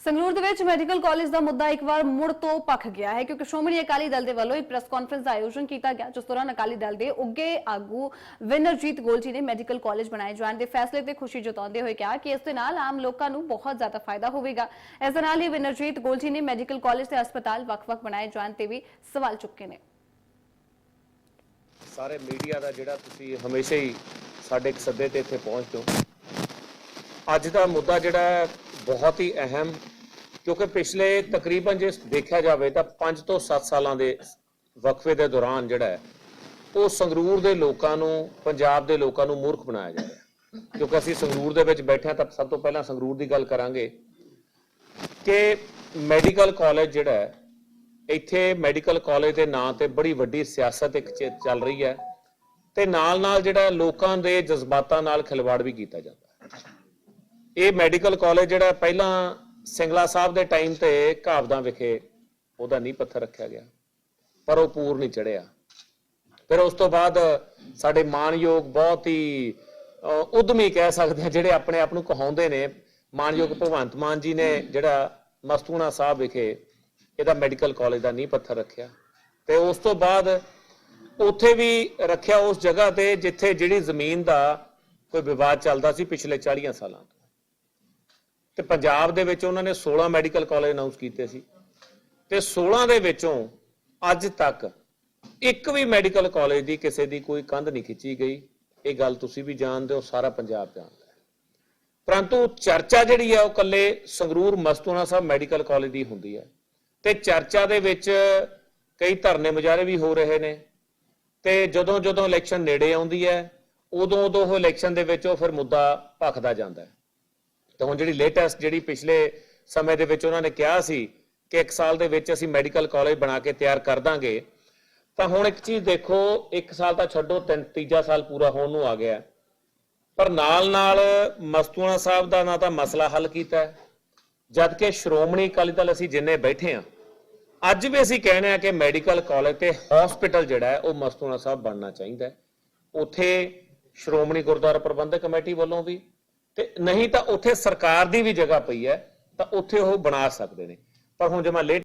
ਸੰਗਰੂਰ ਦੇ ਵਿੱਚ medical college ਦਾ ਮੁੱਦਾ ਇੱਕ ਵਾਰ ਮੁੜ ਤੋਂ ਪੱਕ ਗਿਆ ਹੈ, ਕਿਉਂਕਿ ਸ਼੍ਰੋਮਣੀ ਅਕਾਲੀ ਦਲ ਦੇ ਵੱਲੋਂ ਇੱਕ ਪ੍ਰੈਸ ਕਾਨਫਰੰਸ ਦਾ ਆਯੋਜਨ ਕੀਤਾ ਗਿਆ, ਜਿਸ ਦੌਰਾਨ ਅਕਾਲੀ ਦਲ ਦੇ ਉੱਗੇ ਆਗੂ ਵਿਨਰਜੀਤ ਗੋਲ ਜੀ ਨੇ ਮੈਡੀਕਲ ਕਾਲਜ ਬਣਾਏ ਜਾਣ ਦੇ ਫੈਸਲੇ ਤੇ ਖੁਸ਼ੀ ਜਤਾਉਂਦੇ ਹੋਏ ਕਿਹਾ ਕਿ ਇਸ ਦੇ ਨਾਲ ਆਮ ਲੋਕਾਂ ਨੂੰ ਬਹੁਤ ਜ਼ਿਆਦਾ ਫਾਇਦਾ ਹੋਵੇਗਾ। ਇਸ ਦੇ ਨਾਲ ਹੀ ਵਿਨਰਜੀਤ ਗੋਲ ਜੀ ਨੇ ਮੈਡੀਕਲ ਕਾਲਜ ਤੇ ਹਸਪਤਾਲ ਵੱਖ-ਵੱਖ ਬਣਾਏ ਜਾਣ ਤੇ ਵੀ ਸਵਾਲ ਚੁੱਕੇ ਨੇ। ਸਾਰੇ ਮੀਡੀਆ ਦਾ ਜਿਹੜਾ ਤੁਸੀਂ ਹਮੇਸ਼ਾ ਹੀ ਸਾਡੇ ਇੱਕ ਸੱਦੇ ਤੇ ਇੱਥੇ ਪਹੁੰਚਦੇ ਹੋ। ਅੱਜ ਦਾ ਮੁੱਦਾ ਜਿਹੜਾ ਹੈ ਬਹੁਤ ਹੀ ਅਹਿਮ, ਕਿਉਂਕਿ ਪਿਛਲੇ ਤਕਰੀਬਨ ਜੇ ਦੇਖਿਆ ਜਾਵੇ ਤਾਂ 5 ਤੋਂ 7 ਸਾਲਾਂ ਦੇ ਵਕਫੇ ਦੇ ਦੌਰਾਨ ਜਿਹੜਾ ਹੈ, ਉਹ ਸੰਗਰੂਰ ਦੇ ਲੋਕਾਂ ਨੂੰ, ਪੰਜਾਬ ਦੇ ਲੋਕਾਂ ਨੂੰ ਮੂਰਖ ਬਣਾਇਆ ਜਾ ਰਿਹਾ ਕਿਉਂਕਿ ਅਸੀਂ ਸੰਗਰੂਰ ਦੇ ਵਿੱਚ ਬੈਠੇ ਤਾਂ ਸਭ ਤੋਂ ਪਹਿਲਾਂ ਸੰਗਰੂਰ ਦੀ ਗੱਲ ਕਰਾਂਗੇ ਕਿ ਮੈਡੀਕਲ ਕਾਲਜ ਜਿਹੜਾ ਹੈ, ਇੱਥੇ ਮੈਡੀਕਲ ਕਾਲਜ ਦੇ ਨਾਂ ਤੇ ਬੜੀ ਵੱਡੀ ਸਿਆਸਤ ਇੱਕ ਚੱਲ ਰਹੀ ਹੈ ਤੇ ਨਾਲ-ਨਾਲ ਜਿਹੜਾ ਲੋਕਾਂ ਦੇ ਜਜ਼ਬਾਤਾਂ ਨਾਲ ਖਿਲਵਾੜ ਵੀ ਕੀਤਾ ਜਾਂਦਾ। ਇਹ ਮੈਡੀਕਲ ਕਾਲਜ ਜਿਹੜਾ ਪਹਿਲਾਂ ਸਿੰਗਲਾ ਸਾਹਿਬ ਦੇ ਟਾਈਮ ਤੇ ਘਾਵਦਾਂ ਵਿਖੇ ਉਹਦਾ ਨੀਂਹ ਪੱਥਰ ਰੱਖਿਆ ਗਿਆ, ਪਰ ਉਹ ਪੂਰ ਨਹੀਂ ਚੜਿਆ। ਫਿਰ ਉਸ ਤੋਂ ਬਾਅਦ ਸਾਡੇ ਮਾਨਯੋਗ ਬਹੁਤ ਹੀ ਉਦਮੀ ਕਹਿ ਸਕਦੇ ਆ ਜਿਹੜੇ ਆਪਣੇ ਆਪ ਨੂੰ ਕਹਾਉਂਦੇ ਨੇ, ਮਾਨਯੋਗ ਭਗਵੰਤ ਮਾਨ ਜੀ ਨੇ ਜਿਹੜਾ ਮਸਤੂਣਾ ਸਾਹਿਬ ਵਿਖੇ ਇਹਦਾ ਮੈਡੀਕਲ ਕਾਲਜ ਦਾ ਨੀਂਹ ਪੱਥਰ ਰੱਖਿਆ। ਤੇ ਉਸ ਤੋਂ ਬਾਅਦ ਉੱਥੇ ਵੀ ਰੱਖਿਆ ਉਸ ਜਗ੍ਹਾ ਤੇ ਜਿੱਥੇ ਜਿਹੜੀ ਜ਼ਮੀਨ ਦਾ ਕੋਈ ਵਿਵਾਦ ਚੱਲਦਾ ਸੀ ਪਿਛਲੇ 40 ਸਾਲਾਂ ਤੋਂ। ਤੇ ਪੰਜਾਬ ਦੇ ਵਿੱਚ ਉਹਨਾਂ ਨੇ 16 ਮੈਡੀਕਲ ਕਾਲਜ ਅਨਾਉਂਸ ਕੀਤੇ ਸੀ। ਤੇ 16 ਦੇ ਵਿੱਚੋਂ ਅੱਜ ਤੱਕ ਇੱਕ ਵੀ ਮੈਡੀਕਲ ਕਾਲਜ ਦੀ ਕਿਸੇ ਦੀ ਕੋਈ ਕੰਧ ਨਹੀਂ ਖਿੱਚੀ ਗਈ। ਇਹ ਗੱਲ ਤੁਸੀਂ ਵੀ ਜਾਣਦੇ ਹੋ, ਸਾਰਾ ਪੰਜਾਬ ਜਾਣਦਾ ਹੈ। ਪਰੰਤੂ ਚਰਚਾ ਜਿਹੜੀ ਹੈ ਉਹ ਕੱਲੇ ਸੰਗਰੂਰ ਮਸਤੂਨਾ ਸਾਹਿਬ ਮੈਡੀਕਲ ਕਾਲਜ ਦੀ ਹੁੰਦੀ ਹੈ। ਤੇ ਚਰਚਾ ਦੇ ਵਿੱਚ ਕਈ ਧਰਨੇ ਮੁਜ਼ਾਹਰੇ ਵੀ ਹੋ ਰਹੇ ਨੇ। ਤੇ ਜਦੋਂ ਜਦੋਂ ਇਲੈਕਸ਼ਨ ਨੇੜੇ ਆਉਂਦੀ ਹੈ ਉਦੋਂ ਉਦੋਂ ਉਹ ਇਲੈਕਸ਼ਨ ਦੇ ਵਿੱਚ ਉਹ ਫਿਰ ਮੁੱਦਾ ਭਖਦਾ ਜਾਂਦਾ ਹੈ। ਤੇ ਹੁਣ ਜਿਹੜੀ ਲੇਟੈਸਟ ਜਿਹੜੀ ਪਿਛਲੇ ਸਮੇਂ ਦੇ ਵਿੱਚ ਉਹਨਾਂ ਨੇ ਕਿਹਾ ਸੀ ਕਿ ਇੱਕ ਸਾਲ ਦੇ ਵਿੱਚ ਅਸੀਂ ਮੈਡੀਕਲ ਕਾਲਜ ਬਣਾ ਕੇ ਤਿਆਰ ਕਰ ਦਾਂਗੇ ਤਾਂ ਹੁਣ ਇੱਕ ਚੀਜ਼ ਦੇਖੋ ਇੱਕ ਸਾਲ ਤਾਂ ਛੱਡੋ ਤਿੰਨ ਤੀਜਾ ਸਾਲ ਪੂਰਾ ਹੋਣ ਨੂੰ ਆ ਗਿਆ। ਪਰ ਨਾਲ ਨਾਲ ਮਸਤੂਆਣਾ ਸਾਹਿਬ ਦਾ ਨਾ ਤਾਂ ਮਸਲਾ ਹੱਲ ਕੀਤਾ ਹੈ, ਜਦ ਕਿ ਸ਼੍ਰੋਮਣੀ ਅਕਾਲੀ ਦਲ ਅਸੀਂ ਜਿੰਨੇ ਬੈਠੇ ਆ ਅੱਜ ਵੀ ਅਸੀਂ ਕਹਿੰਦੇ ਆ ਕਿ ਮੈਡੀਕਲ ਕਾਲਜ ਤੇ ਹਸਪੀਟਲ ਜਿਹੜਾ ਹੈ ਉਹ ਮਸਤੂਆਣਾ ਸਾਹਿਬ ਬਣਨਾ ਚਾਹੀਦਾ ਉੱਥੇ ਸ਼੍ਰੋਮਣੀ ਗੁਰਦੁਆਰਾ ਪ੍ਰਬੰਧਕ ਕਮੇਟੀ ਵੱਲੋਂ ਵੀ ਤੇ ਨਹੀਂ ਤਾਂ ਉੱਥੇ ਸਰਕਾਰ ਦੀ ਵੀ ਜਗ੍ਹਾ ਪਈ ਹੈ, ਤਾਂ ਉੱਥੇ ਉਹ ਬਣਾ ਸਕਦੇ ਨੇ। ਪਰ ਹੁਣ ਜੇ ਮੈਂ ਲੇਟ